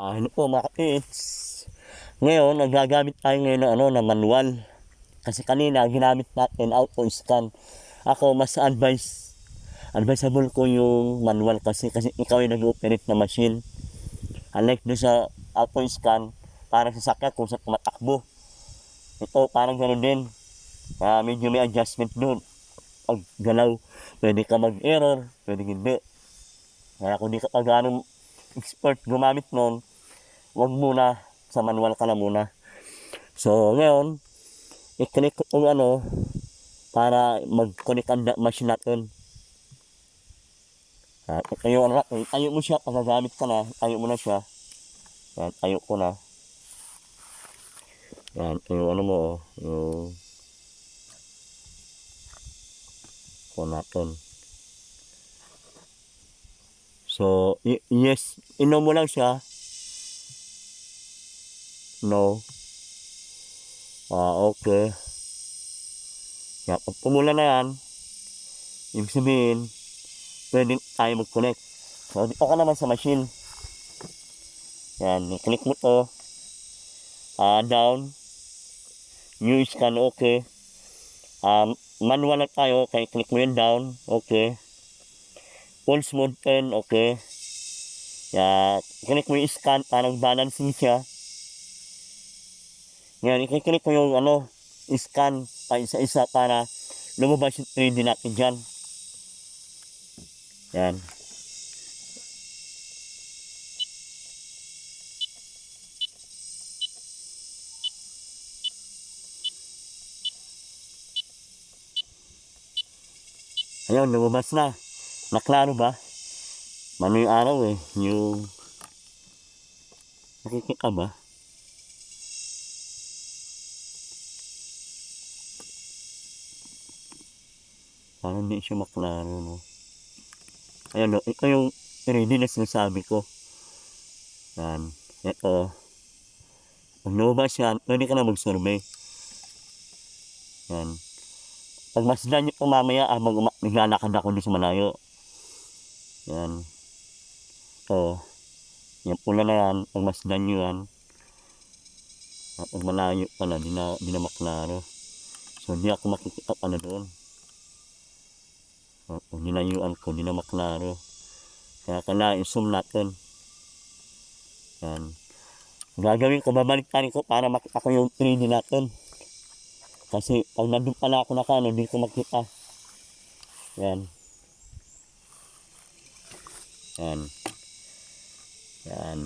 Ah, ano po mga kapits. Ngayon, nagagamit tayo ngayon ng, ano, ng manual. Kasi kanina, ginamit natin auto scan. Ako, mas advice, advisable ko yung manual kasi, kasi ikaw yung nag-operate na machine. Unlike doon sa auto scan, parang sa sakya kung saan tumatakbo. Ito, parang gano'n din. Ah, medyo may adjustment doon. Pag galaw, pwede ka mag-error, pwede hindi. Kaya kung di ka pa ganong expert gumamit nun, wag muna, sa manual ka na muna. So, ngayon, i-connect ko itong ano, para mag-connect ang machine natin. Ito yung ano tayo mo siya, pag gagamit ka na, tayo mo na siya. Yan, tayo ko na. Yan, yung ano mo, yung ko natin. So, yes, inom mo lang siya. No. Ah, okay. Yan, pag pumula na yan, ibig sabihin, pwede tayo mag-connect. So, dito ka naman sa machine. Yan, i-click mo to. Ah, down. New scan, okay. Um, manual na tayo, kaya click mo yun down, okay. Pulse mode 10, okay. Yeah, click mo yung scan, parang balancing siya. Ngayon, i-click mo yung ano, scan pa isa-isa para lumabas yung 3D natin dyan. Yan. Ayun, lumabas na. Naklaro ba? Mano yung araw eh. Yung... Nakikita ba? Parang hindi siya maklaro, no? Ayan, no? Ito yung ready na sinasabi ko. Yan. Ito. Pag lumabas yan, pwede ka na mag-survey. Yan. Pag masdan nyo po mamaya, habang uma- naglalakad ako doon sa malayo. Yan. Ito. Yan pula na yan. Pag masdan nyo yan. at Pag malayo pa na, di na, di na maklaro. So, di ako makikita pa na doon. Dinayuan ko, di na maklaro. Kaya kailangan i-zoom natin. Yan. Gagawin ko, babalik tayo ko para makita ko yung 3D natin. Kasi pag nandun pala ako nakano, hindi ko makita. Yan. Yan. Yan.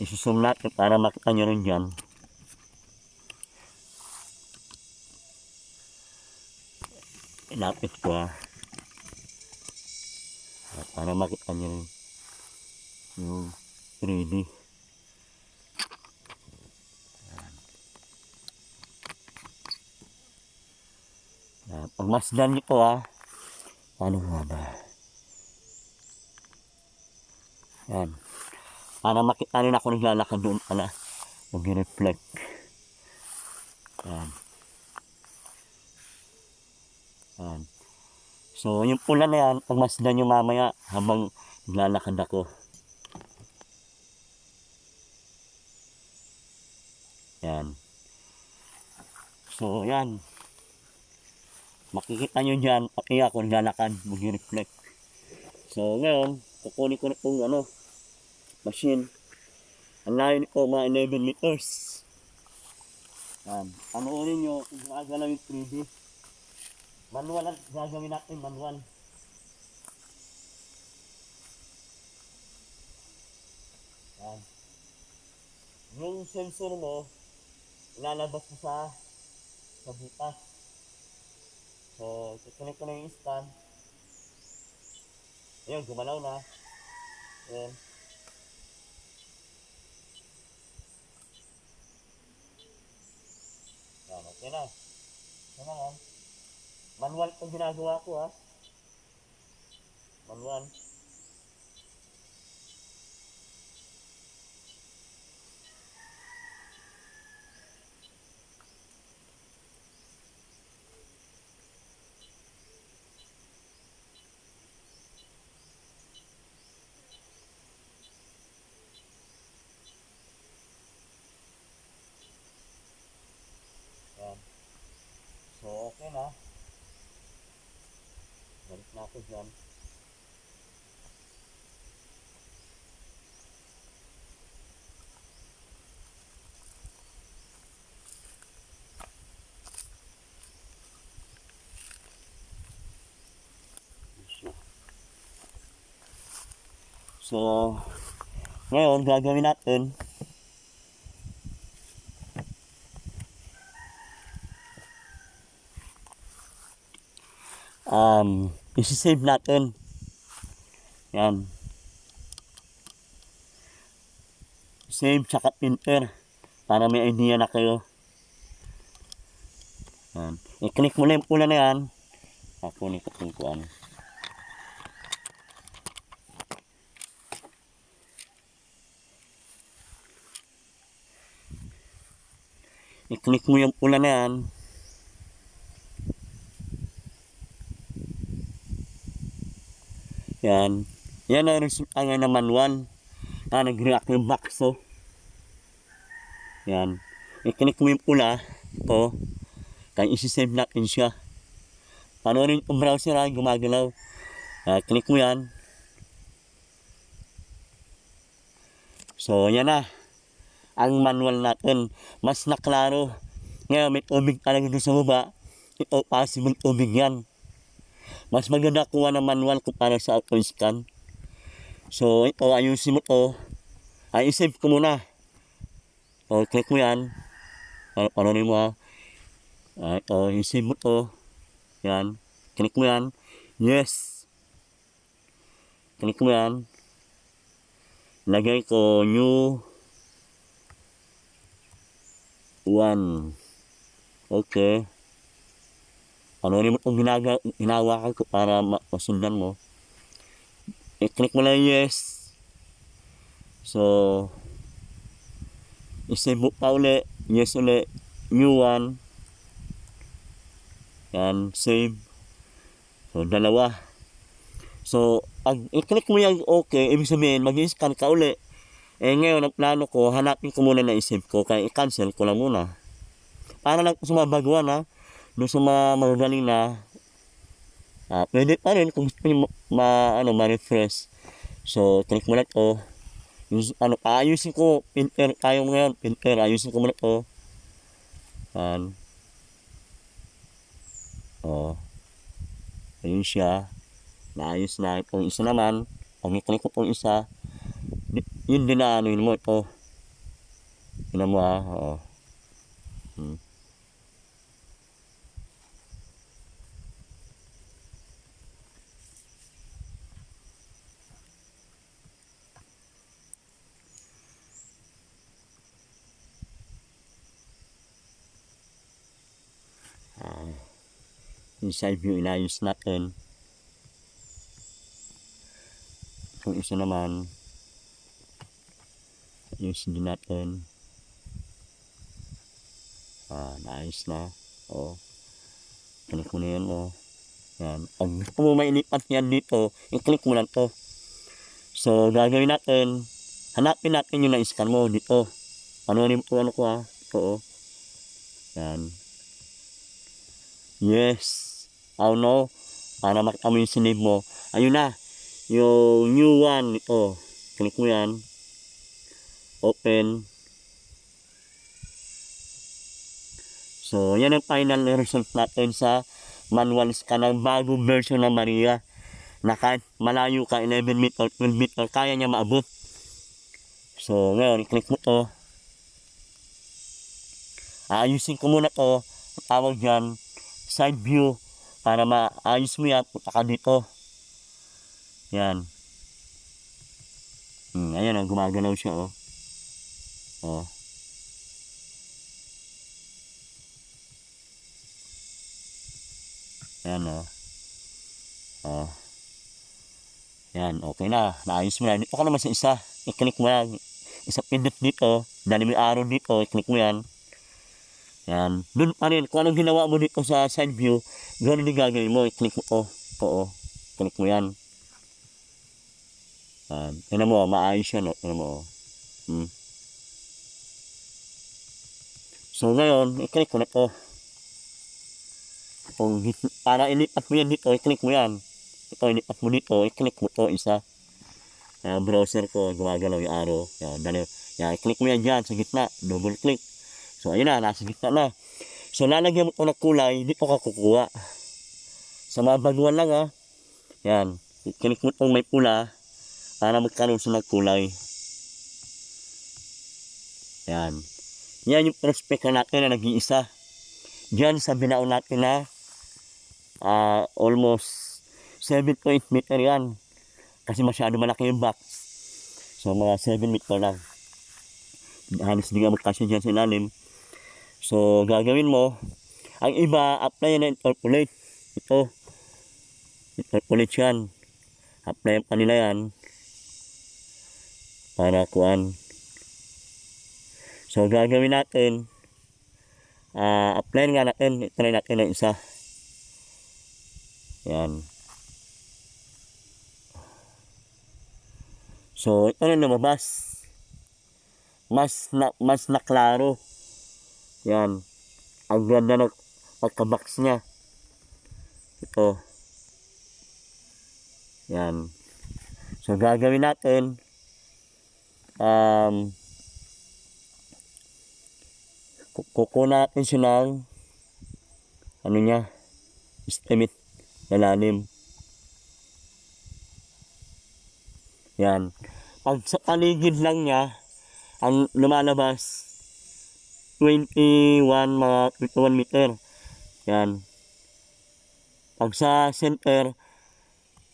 Isusum natin para makita nyo rin dyan. Inapit ko ah. Ah, Para makita nyo rin yung 3D. Ah, pag masdan nyo po ah, ano nga ba? Yan. Para makita rin ako naglalakad doon pala. Mag-reflect. Yan. Yan. So, yung pula na yan, pag masdan nyo mamaya habang naglalakad ako. Yan. So, yan. Makikita nyo dyan, pati ako naglalakad, mag-reflect. So, ngayon, kukunin ko na itong ano, machine. Ang layo nito, mga 11 meters. Yan. Panoorin nyo kung gagalaw yung 3D. Manual ang gagawin natin, manual. Yan. Yung sensor mo, ilalabas mo sa sa butas. So, tutuloy ko na yung scan. Ayun, gumalaw na. Ayun. Yan, okay na. Yan na. Manual itong ginagawa ko ha. Manual. Tapos yan. So, ngayon gagawin natin um, isi-save natin. Yan. Save tsaka printer para may idea na kayo. Yan. I-click mo na yung pula na yan. Kukunin ko kung. I-click mo yung pula na yan. Yan. Yan ang resulta nga ng manual na nag-react yung bakso. Yan. I-click mo yung pula. Ito. Kaya isi-save natin siya. Panoorin yung browser ha, gumagalaw. Ah, click mo yan. So, yan na. Ang manual natin. Mas naklaro. Ngayon, may tubig talaga doon sa baba. Ito, possible tubig yan. Mas maganda kuha ng manual kung para sa auto scan. So, ito, ayusin mo to. Ay, save ko muna. So, click mo yan. Ano, ano mo ha. Ah, ito, i-save mo to. Yan. Click mo yan. Yes. Click mo yan. Lagay ko new one. Okay. Ano rin mo itong ginaga, hinawakan ko para ma- masundan mo. I-click mo lang yes. So, i-save mo pa uli. Yes uli. New one. Yan, save. So, dalawa. So, pag i-click mo yung okay, ibig sabihin, mag-scan ka uli. Eh ngayon, ang plano ko, hanapin ko muna na i-save ko, kaya i-cancel ko lang muna. Para lang baguhan ha, doon sa mga magagaling na, ah, pwede pa rin kung gusto nyo ma, ano, ma-refresh. So, click mo na to. Yung, ano, aayusin ko, printer, tayo ngayon, printer, ayusin ko muna to. Yan. Oh. Ayun siya. Naayos na itong isa naman. Pag i-click ko itong isa, yun din na ano yun mo ito. Yun mo ah. Oo. Hmm. Ah, yung side view inayos natin. Kung isa naman, ayos din natin. Ah, naayos na. O. Click mo na yan, o. Yan. Pag gusto yan dito, i-click mo lang to. So, gagawin natin, hanapin natin yung na-scan mo dito. Ano ano ko ha? Ito. Yan. Yes. Oh no. Para makita mo yung sinave mo. Ayun na. Yung new one. Ito. Click mo yan. Open. So, yan ang final result natin sa manual scan ng bagong version ng Maria na kahit malayo ka 11 meter, 12 meter, kaya niya maabot. So, ngayon, i-click mo to. Ayusin ko muna to. Tawag dyan, side view para maayos mo yan. Punta ka dito. Yan. Hmm, ayan, oh, gumagalaw siya, oh. Oh. Ayan, oh. Oh. Yan, okay na. Naayos mo na. Dito ka naman sa isa. I-click mo yan. Isa pindot dito. Dali mo yung arrow dito. I-click mo yan. Yan. Doon pa rin. Kung anong ginawa mo dito sa side view, ganoon din gagawin mo. I-click mo. Oh. Oo. Click mo yan. Yan. Yan mo. Maayos yan. Yan mo. Oh. Hmm. So ngayon, i-click mo na to. Kung para ilipat mo yan dito, i-click mo yan. ito, inipat mo dito, i-click mo to isa. Yan, browser ko, gumagalaw yung arrow. Yan, dali. Yan, i-click mo yan dyan sa gitna. Double click. So, ayun na, nasa gitna na. So, lalagyan ito ng kulay, dito ka kukuha. Sa mga baguhan lang ha. Yan, i-click mo itong may pula para magkaroon ng kulay. Yan. Yan yung prospect natin na nag-iisa. Diyan sa binao natin na ah, almost 7.8 meter yan. Kasi masyado malaki yung box. So mga 7 meter lang. Halos hindi nga magkasya dyan sa ilalim. So gagawin mo, ang iba, apply na interpolate. Ito. Interpolate yan. Apply pa nila yan. Para kuan. So gagawin natin, ah apply nga natin, try natin ng isa. Yan. So, ito na lumabas. Mas na, mas naklaro. Yan. Ang ganda ng pagkabox niya. Ito. Yan. So, gagawin natin, um, ku- kuko natin siya ng, ano niya, estimate na. Yan. Pag sa paligid lang niya, ang lumalabas, 21 mga 21 meter. Yan. Pag sa center,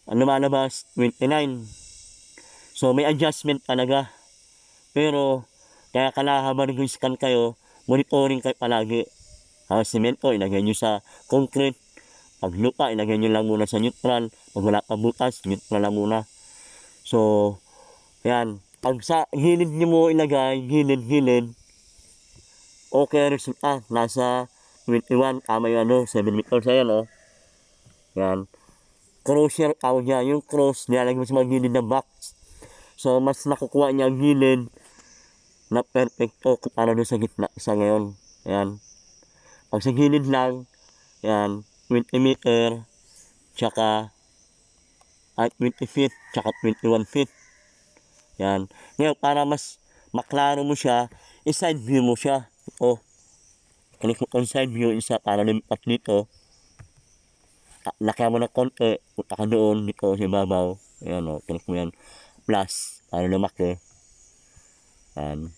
ang lumalabas, 29. So, may adjustment talaga. Pero, kaya kailangan habang nag-scan kayo, monitoring kayo palagi. Ang semento, ilagay nyo sa concrete. Pag lupa, ilagay nyo lang muna sa neutral. Pag wala pa butas, neutral lang muna. So, yan. Pag sa gilid nyo mo ilagay, gilid-gilid, okay resulta. Nasa 21, tama yung ano, 7 meters ayan, oh. Yan. Crosser tawag niya. Yung cross, nilalagay mo sa mga gilid ng box. So, mas nakukuha niya ang gilid na perfecto para doon sa gitna sa ngayon. Yan. Pag sa gilid lang, yan, 20 meter, tsaka ay 20 feet, tsaka 21 feet. Yan. Ngayon, para mas maklaro mo siya, i-side view mo siya. O, click mo ang side view, isa para lumipat dito. Ta- Lakyan mo ng konti, punta ka doon, dito sa ibabaw. Ayan o, click mo yan. Plus, para lumaki. Yan.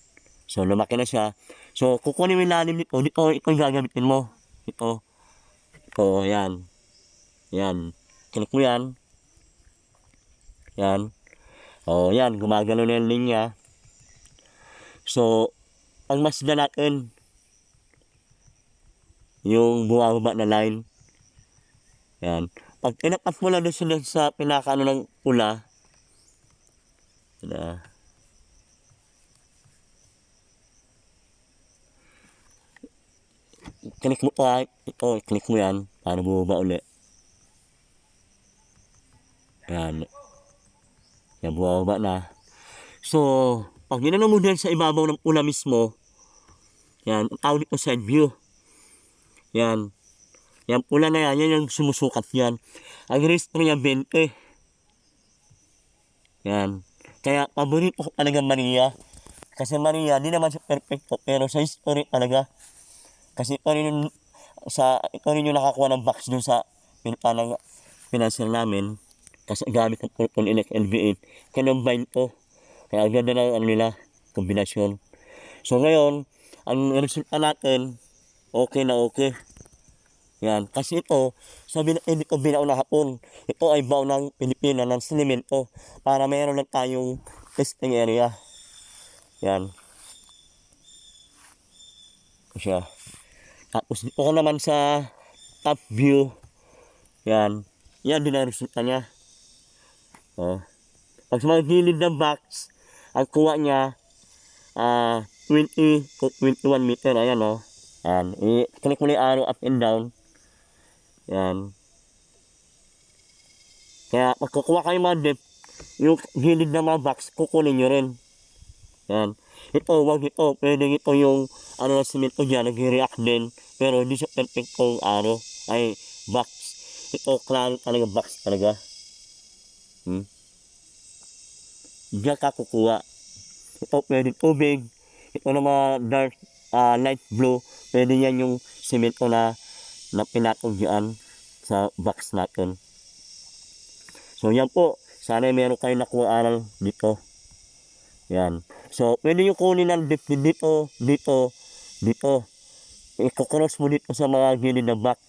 So, lumaki na siya. So, kukunin mo yung lalim nito. Dito, ito yung gagamitin mo. Ito. Ito, yan. Yan. Click mo yan. Yan. O, yan. Gumagano na yung linya. So, ang masda natin, yung bumababa na line. Yan. Pag tinapat mo lang doon sa pinakaano ng pula, na, click mo pa, ito, click mo yan, para bumaba uli. Yan. Yan, bumaba na. So, pag ginano mo sa ibabaw ng pula mismo, yan, ang tawag dito side view. Yan. Yan pula na yan, yan yung sumusukat yan. Ang registro niya 20. Yan. Kaya paborito ko talaga Maria. Kasi Maria, di naman siya perfecto, pero sa history talaga. Kasi ito rin yung, sa, ito rin yung nakakuha ng box dun sa pinta ng financial namin. Kasi gamit ng Purple Elect LV8. Kinumbine to. Kaya ang ganda ng ano nila, kombinasyon. So ngayon, ang resulta natin, okay na okay. Yan. Kasi ito, sabi na, hindi ko binao na hapon. Ito ay bao ng Pilipina ng sinemento para meron lang tayong testing area. Yan. Siya. Tapos dito ko naman sa top view. Yan. Yan din ang resulta niya. Oh. Pag sa mga gilid ng box, ang kuha niya, ah 20 to 21 meter. Ayan, oh. Yan. I-click mo na arrow up and down. Yan. Kaya magkukuha kayo mga dip, yung gilid ng mga box, kukunin nyo rin. Yan. Ito, wag ito. Pwede ito yung ano na simento dyan, nag-react din. Pero hindi siya perfectong araw. Ay, box. Ito, klaro talaga box talaga. Hmm? Diyan ka kukuha. Ito pwede tubig. Ito na mga dark ah, light blue. Pwede yan yung semento na na pinatong dyan sa box natin. So yan po. Sana meron kayo nakuha aral dito. Yan. So pwede nyo kunin ng dip dito, dito, dito. Iko-cross mo dito sa mga gilid ng box.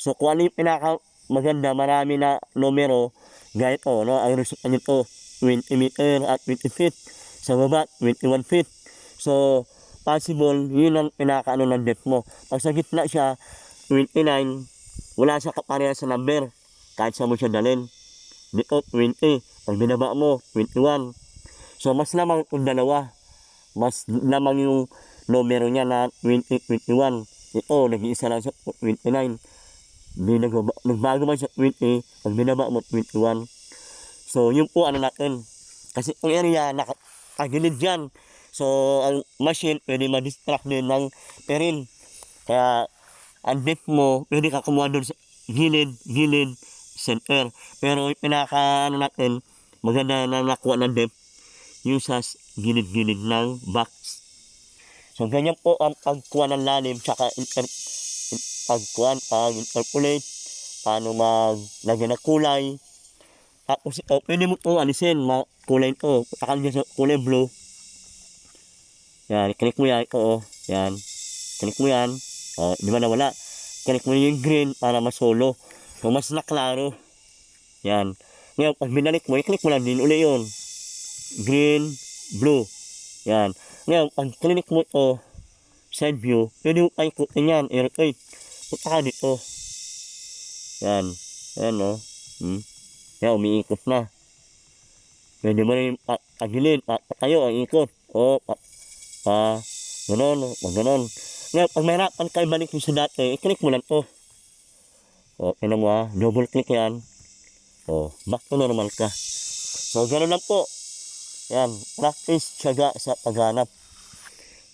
So kung ano yung pinaka maganda, marami na numero, gaya ito, no? ang resulta nito, 20 meter at 20 feet. Sa baba, 21 feet. So, possible, yun ang pinaka ano ng depth mo. Pag sa gitna siya, 29, wala siya kapareha sa number. Kahit sa mo siya dalhin. Dito, 20. Pag binaba mo, 21. So, mas lamang kung dalawa. Mas lamang yung numero niya na 20, 21. Ito, nag-iisa lang siya, 29. Hindi nagbago man siya 20, pag binaba mo 21. So, yun po ano natin. Kasi ang area, nakagilid dyan. So, ang machine, pwede ma-distract din ng peril. Kaya, ang depth mo, pwede ka kumuha doon sa gilid, gilid, center. Pero pinaka, ano natin, maganda na nakuha ng depth, yung sa gilid-gilid ng box. So, ganyan po ang pagkuha ng lalim, tsaka inter pagkuhan, pag interpolate, paano maglagyan ng kulay. Tapos ito, pwede mo ito alisin, ma kulay ito. Takal dyan sa kulay blue. Yan, click mo yan, ito oh. Yan. Click mo yan. Oh, di ba nawala? Click mo yung green para masolo. So, mas naklaro. Yan. Ngayon, pag binalik mo, i-click mo lang din uli yun. Green, blue. Yan. Ngayon, pag click mo ito, side view, pwede mo paikutin yan, i-rotate. Punta ka dito. Yan. Yan, no. Hmm. Yan, umiikot na. Pwede mo rin pa- pagilid, pa, patayo, ang ikot. O, pa, pa, ganon, pag ganon. Ngayon, pag mahirapan kayo balik sa dati, i-click mo lang to. O, tinan mo ha, double click yan. O, back to normal ka. So, ganon lang po. Yan, practice, tiyaga sa paghanap.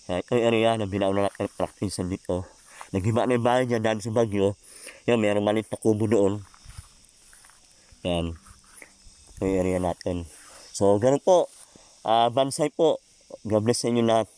Kaya ito yung area na binaw na natin practice dito. Naghiba na yung bahay dyan dahil sa Bagyo. Yan, mayroong maliit na kubo doon. Yan. Ito yung area natin. So, ganun po. Ah, bansay po. God bless sa inyo lahat.